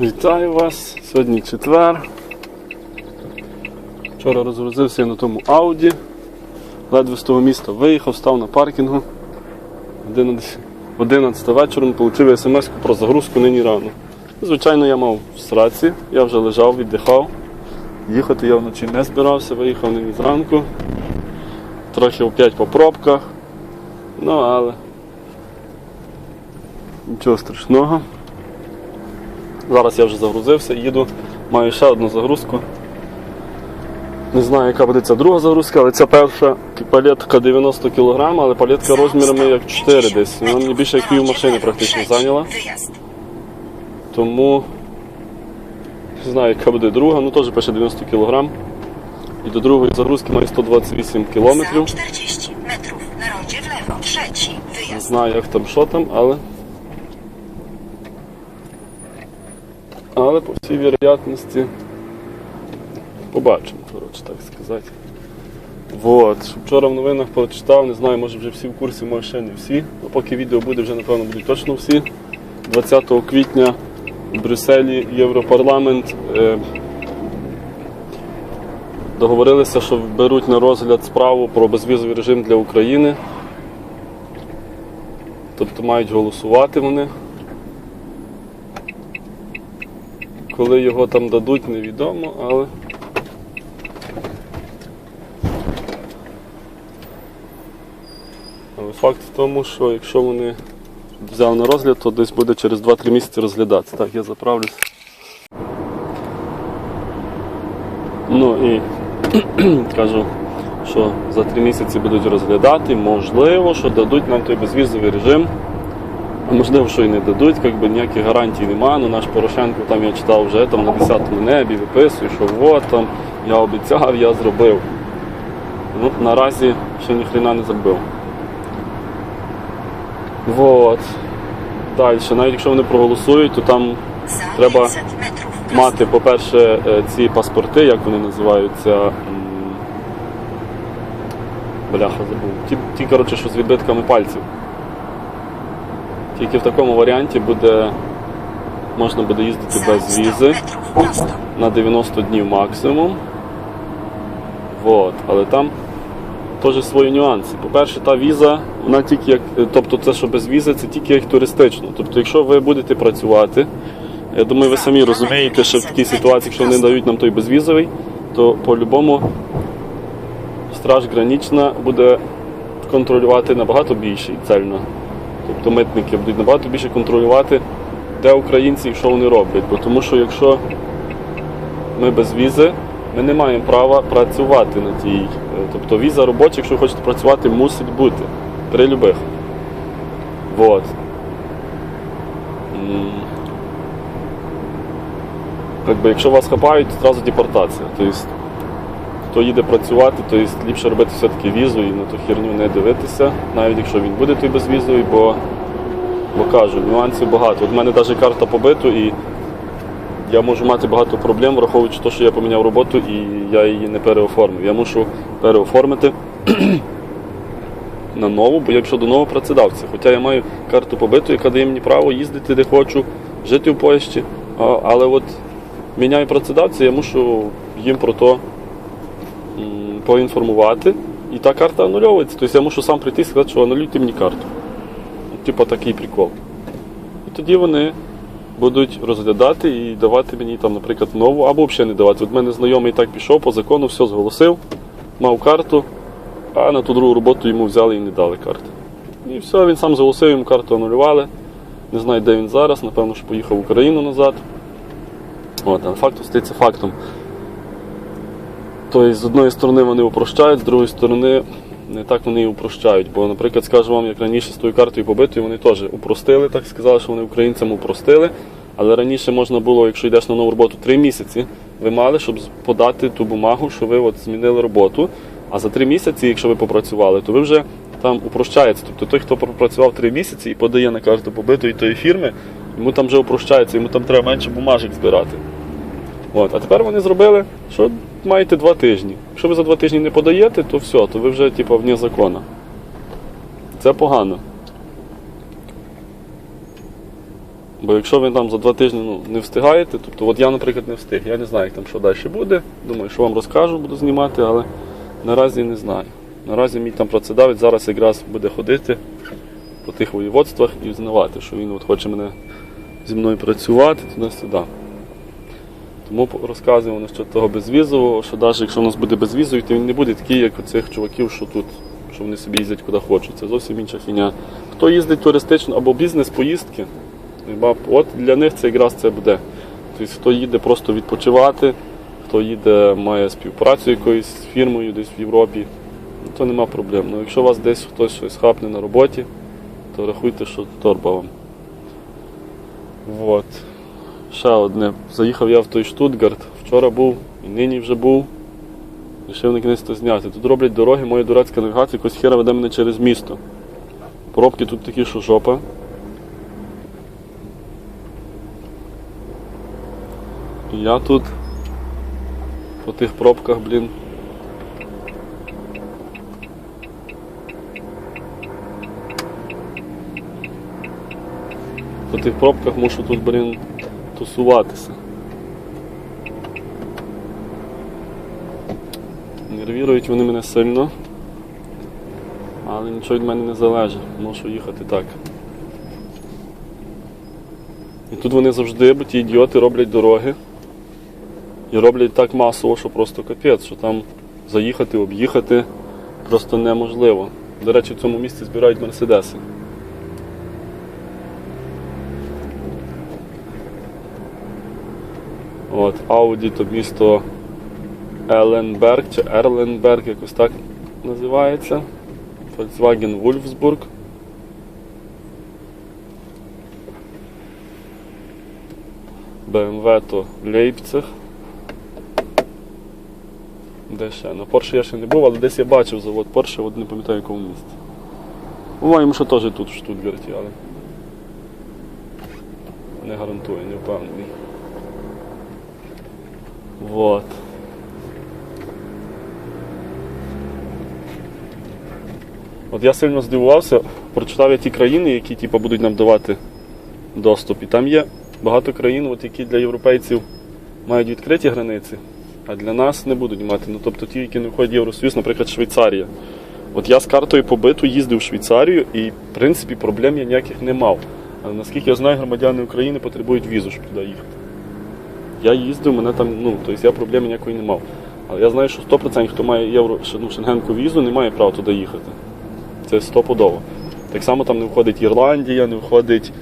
Вітаю вас! Сьогодні четвер. Вчора розгрузився я на тому Ауді. Ледве з того міста виїхав, став на паркінгу. 11 11 вечором отримав смс про загрузку нині рано. Звичайно, я мав в сраці, я вже лежав, віддихав. Їхати я вночі не збирався, виїхав нині зранку. Трохи опять по пробках. Ну, але нічого страшного. Зараз я вже загрузився, їду, маю ще одну загрузку. Не знаю, яка буде ця друга загрузка, але ця перша палетка 90 кг, але палетка розмірами як 4 десь. Вона мені більше як пів машини практично зайняла. Тому не знаю, яка буде друга, ну теж пише 90 кг. І до другої загрузки має 128 км. Za 40 metrów na rondzie w lewo. Trzeci Не знаю, як там, що там, але. Але по всій вероятності побачимо, коротше, так сказати. Вот. Вчора в новинах прочитав, не знаю, може вже всі в курсі, може ще не всі. Ну, поки відео буде, вже напевно будуть точно всі. 20 квітня в Брюсселі Європарламент е, договорилися, що беруть на розгляд справу про безвізовий режим для України. Тобто мають голосувати вони. Коли його там дадуть, невідомо, але. Але факт в тому, що якщо вони взяли на розгляд, то десь буде через 2-3 місяці розглядатися. Так, я заправлюсь. Ну і кажу, що за 3 місяці будуть розглядати, можливо, що дадуть нам той безвізовий режим. Можливо, що і не дадуть, якби ніяких гарантій немає. Ну наш Порошенко там я читав вже там на 10-му небі, виписує, що от там я обіцяв, я зробив. Ну, наразі ще ніхрена не зробив. Вот. Далі, навіть якщо вони проголосують, то там Треба 500 metrów. prosto. мати, по-перше, е, ці паспорти, як вони називаються. Бляха, забув. Ті, ті, коротше, що з відбитками пальців. Тільки в такому варіанті буде можна буде їздити без візи на 90 днів максимум. Вот. Але там теж свої нюанси. По-перше, та віза, вона тільки як. Тобто це, що без візи, це тільки як туристично. Тобто, якщо ви будете працювати, я думаю, ви самі розумієте, що в такій ситуації, якщо вони дають нам той безвізовий, то по-любому страж гранічна буде контролювати набагато більше і цельно. Тобто митники будуть набагато більше контролювати, де українці і що вони роблять. Бо тому що якщо ми без візи, ми не маємо права працювати на тій. е, Тобто віза робоча, якщо ви хочете працювати, мусить бути при любих. Вот. Якби, якщо вас хапають, то одразу депортація. Тобто, хто їде працювати, то ліпше робити все-таки візу і на ту херню не дивитися, навіть якщо він буде той безвізовий, бо, бо кажу, нюансів багато. От в мене навіть карта побиту і я можу мати багато проблем, враховуючи те, що я поміняв роботу і я її не переоформив. Я мушу переоформити на нову, бо я пішов до нового працедавця. Хоча я маю карту побиту, яка дає мені право їздити де хочу, жити в Польщі. Але от міняю працедавця, я мушу їм про то поінформувати. І та карта анульовується. Тобто я мушу сам прийти і сказати, що анулюйте мені карту. Типа такий прикол. І тоді вони будуть розглядати і давати мені там, наприклад, нову або взагалі не давати. От мене знайомий так пішов по закону, все зголосив, мав карту, а на ту другу роботу йому взяли і не дали карти. І все, він сам зголосив, йому карту анулювали. Не знаю, де він зараз, напевно, що поїхав в Україну назад. От, але факт остається фактом. Тобто, з одної сторони вони упрощають, з другої сторони не так вони і упрощають. Бо, наприклад, скажу вам, як раніше з тою картою побитою, вони теж упростили, так сказали, що вони українцям упростили. Але раніше можна було, якщо йдеш на нову роботу, три місяці ви мали, щоб подати ту бумагу, що ви от змінили роботу. А за три місяці, якщо ви попрацювали, то ви вже там упрощається. Тобто той, хто пропрацював три місяці і подає на карту побитої тої фірми, йому там вже упрощається, йому там треба менше бумажок збирати. От. А тепер вони зробили, що маєте два тижні. Якщо ви за два тижні не подаєте, то все, то ви вже типу, вне закону. Це погано. Бо якщо ви там за два тижні ну, не встигаєте, тобто от я, наприклад, не встиг, я не знаю, як там що далі буде. Думаю, що вам розкажу, буду знімати, але наразі не знаю. Наразі мій там працедавець зараз якраз буде ходити по тих воєводствах і взнавати, що він от хоче мене зі мною працювати туди-сюди. Тому розказуємо насчет того безвізового, що навіть якщо у нас буде безвізовий, то він не буде такий, як у цих чуваків, що тут, що вони собі їздять куди хочуть. Це зовсім інша фігня. Хто їздить туристично або бізнес-поїздки, от для них це якраз це буде. Тобто, хто їде просто відпочивати, хто їде, має співпрацю якоюсь з фірмою десь в Європі, ну, то нема проблем. Ну, якщо у вас десь хтось щось хапне на роботі, то рахуйте, що торба вам. Вот. Ще одне. Заїхав я в той Штутгарт. Вчора був і нині вже був. Рішив на кінець то зняти. Тут роблять дороги, моя дурацька навігація якось хера веде мене через місто. Пробки тут такі, що жопа. І я тут по тих пробках, блін. По тих пробках мушу тут, блін, тусуватися. Нервірують вони мене сильно, але нічого від мене не залежить, мушу їхати так. І тут вони завжди, бо ті ідіоти роблять дороги. І роблять так масово, що просто капець, що там заїхати, об'їхати просто неможливо. До речі, в цьому місці збирають мерседеси. От, Ауді то місто Еленберг чи Ерленберг, якось так називається. Volkswagen Wolfsburg. BMW то Лейпциг. Де ще? На Porsche я ще не був, але десь я бачив завод Porsche, от не пам'ятаю якому місці. По-моєму, що теж тут в Штутгарті, але не гарантую, не впевнений. Вот. От я сильно здивувався, прочитав я ті країни, які типу, будуть нам давати доступ. І там є багато країн, от, які для європейців мають відкриті границі, а для нас не будуть мати. Ну, тобто ті, які не входять в Євросоюз, наприклад, Швейцарія. От я з картою побиту їздив в Швейцарію і, в принципі, проблем я ніяких не мав. Але наскільки я знаю, громадяни України потребують візу, щоб туди їхати. Я їздив, мене там, ну, тобто я проблеми ніякої не мав. Але я знаю, що 100% хто має євро, ну, шенгенку візу, не має права туди їхати. Це стопудово. Так само там не входить Ірландія, не входить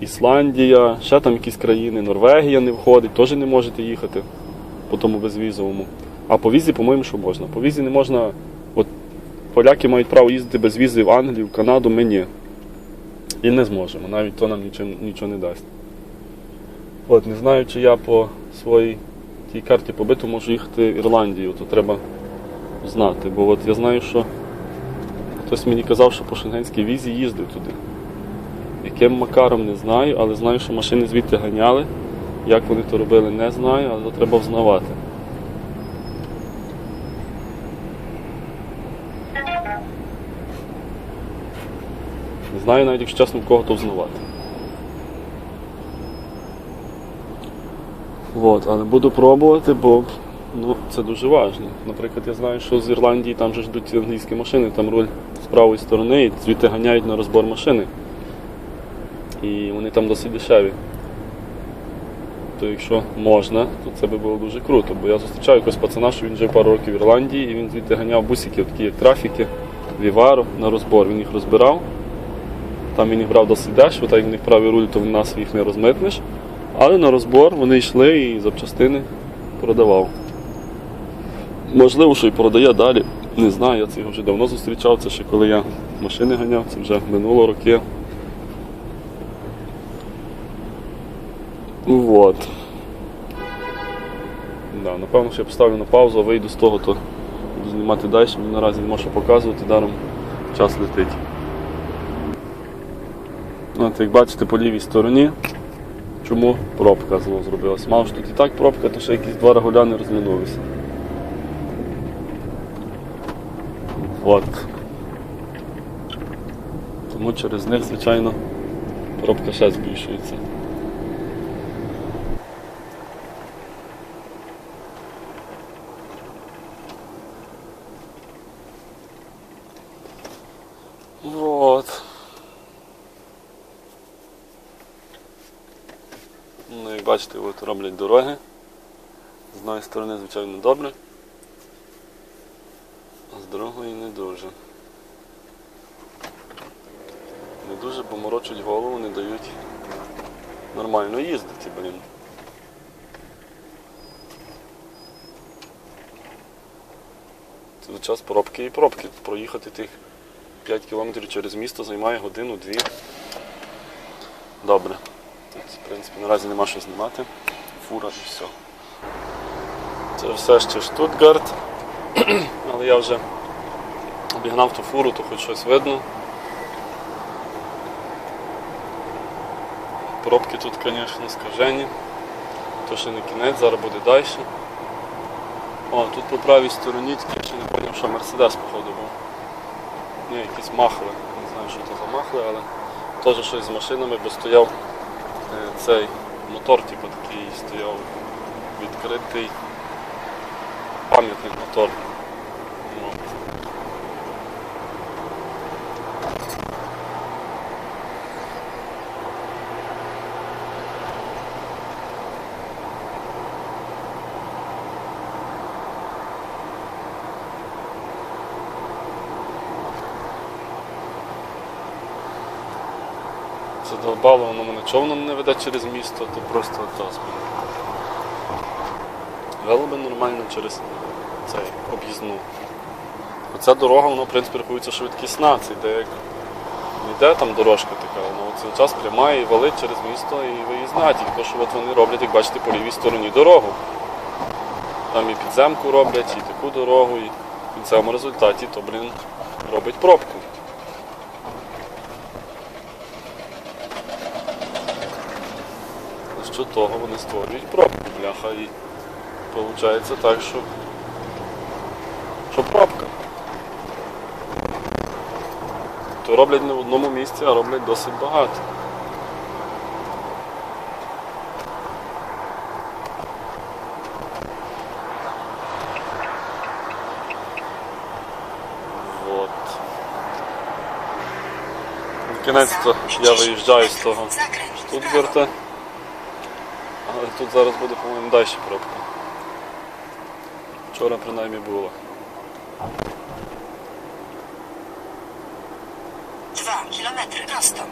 Ісландія, ще там якісь країни, Норвегія не входить, теж не можете їхати по тому безвізовому. А по візі, по-моєму, що можна. По візі не можна. От поляки мають право їздити без візи в Англію, в Канаду, ми ні. І не зможемо, навіть то нам нічого, нічого не дасть. От, не знаю, чи я по своїй тій карті побиту можу їхати в Ірландію, то треба знати. Бо от я знаю, що хтось мені казав, що по шенгенській візі їздив туди. Яким макаром не знаю, але знаю, що машини звідти ганяли. Як вони то робили, не знаю, але треба взнавати. Не знаю навіть, якщо чесно, в кого то взнавати. Вот, але буду пробувати, бо ну, це дуже важливо. Наприклад, я знаю, що з Ірландії там же ждуть англійські машини, там руль з правої сторони, і звідти ганяють на розбор машини. І вони там досить дешеві. То якщо можна, то це би було дуже круто. Бо я зустрічав якогось пацана, що він жив пару років в Ірландії, і він звідти ганяв бусики, такі як трафіки, Віваро на розбор. Він їх розбирав. Там він їх брав досить дешево, так як в них правий руль, то в нас їх не розмитнеш. Але на розбор вони йшли і запчастини продавав. Можливо, що і продає далі. Не знаю, я це вже давно зустрічав, це ще коли я машини ганяв, це вже минуло роки. Вот. Да, напевно, що я поставлю на паузу, вийду з того, то буду знімати далі, бо наразі не можу показувати, даром час летить. От, як бачите, по лівій стороні Чому пробка зло зробилася? Мало що тут і так пробка, то ще якісь два регуляни розминулися. От. Тому через них, звичайно, Пробка ще збільшується. Вот. Ну, як бачите, от роблять дороги. З одної сторони, звичайно, добре, а з другої не дуже. Не дуже поморочать голову, не дають нормально їздити, блін. Це час пробки і пробки. Проїхати тих 5 кілометрів через місто займає годину-дві. Добре. Тут, в принципі, наразі нема що знімати. Фура і все. Це все ще Штутгарт. Але я вже обігнав ту фуру, то хоч щось видно. Пробки тут, звісно, скажені. То ще не кінець, зараз буде далі. О, тут по правій стороні, тільки ще не зрозумів, що Мерседес, походу, був. Ні, якісь махли. Не знаю, що це за махли, але теж щось з машинами, бо стояв цей мотор, типу такий стояв відкритий пам'ятник мотор. Ну, Задовбало, воно мене човном не веде через місто, то просто таз. Вело би нормально через цей об'їзну. Оця дорога, вона, в принципі, рахується швидкісна, це йде як не йде там дорожка така, вона цей час пряма і валить через місто і виїзна. Тільки то, що от вони роблять, як бачите, по лівій стороні дорогу. Там і підземку роблять, і таку дорогу, і в кінцевому результаті то, блін, робить пробку. Що того вони створюють пробку, бляха, і виходить так, що, що пробка. То роблять не в одному місці, а роблять досить багато. Вот. Накінець-то я виїжджаю з того. Штутгарта. Але тут зараз буде, по-моєму, далі пробка. Вчора принаймні було. Dwa kilometry prosto.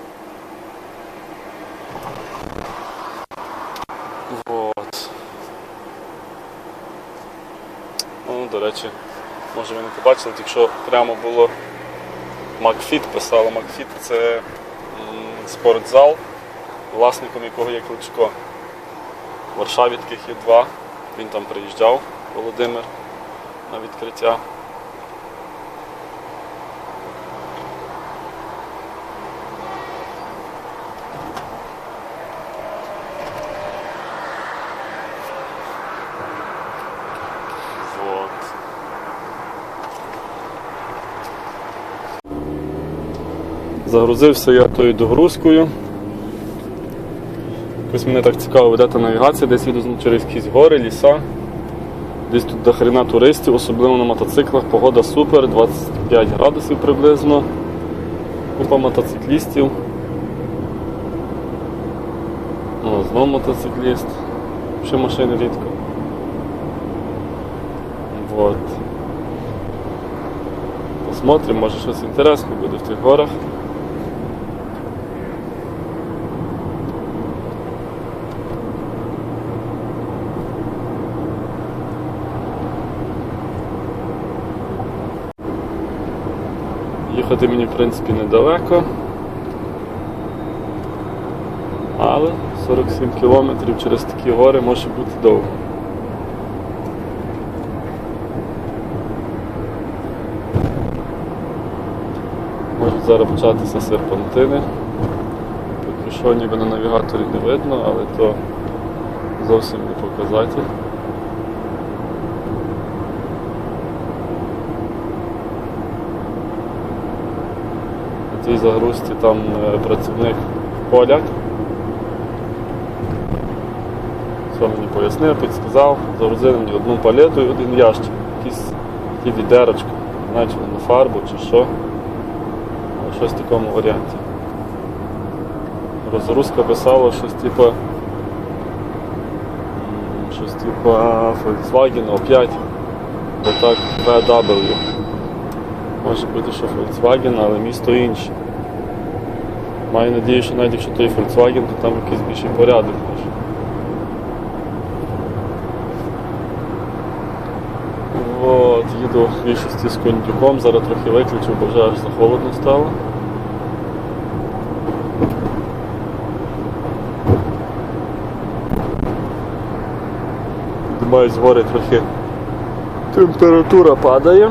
Вот. Ну, до речі, може ви не побачили, тільки що прямо було Макфіт писало. Макфіт це спортзал, власником якого є Кличко. Варшаві таких є два. Він там приїжджав, Володимир, на відкриття. Загрузився я тою догрузкою. Якось мене так цікаво веде навігація, десь їду через якісь гори, ліса. Десь тут до хрена туристів, особливо на мотоциклах. Погода супер, 25 градусів приблизно. Купа мотоциклістів. О, знову мотоцикліст. Ще машини рідко. Вот. Посмотрим, може щось інтересне буде в тих горах. Їхати мені, в принципі, недалеко. Але 47 кілометрів через такі гори може бути довго. Можуть зараз початися серпантини. Поки що ніби на навігаторі не видно, але то зовсім не показатель. На тій загрузці там е, працівник поляк. Все мені пояснив, підсказав, загрузили мені одну палету і один ящик. Якісь такі відерочка. Не на фарбу чи що. Щось в такому варіанті. Розгрузка писала щось типу. Щось типу Volkswagen опять. Бо так VW. Може бути, що Volkswagen, але місто інше. Маю надію, що навіть якщо той Volkswagen, то там якийсь більший порядок. От, їду в більшості з кондюком, зараз трохи виключу, бо вже аж за холодно стало. Піднімаюсь згори трохи температура падає.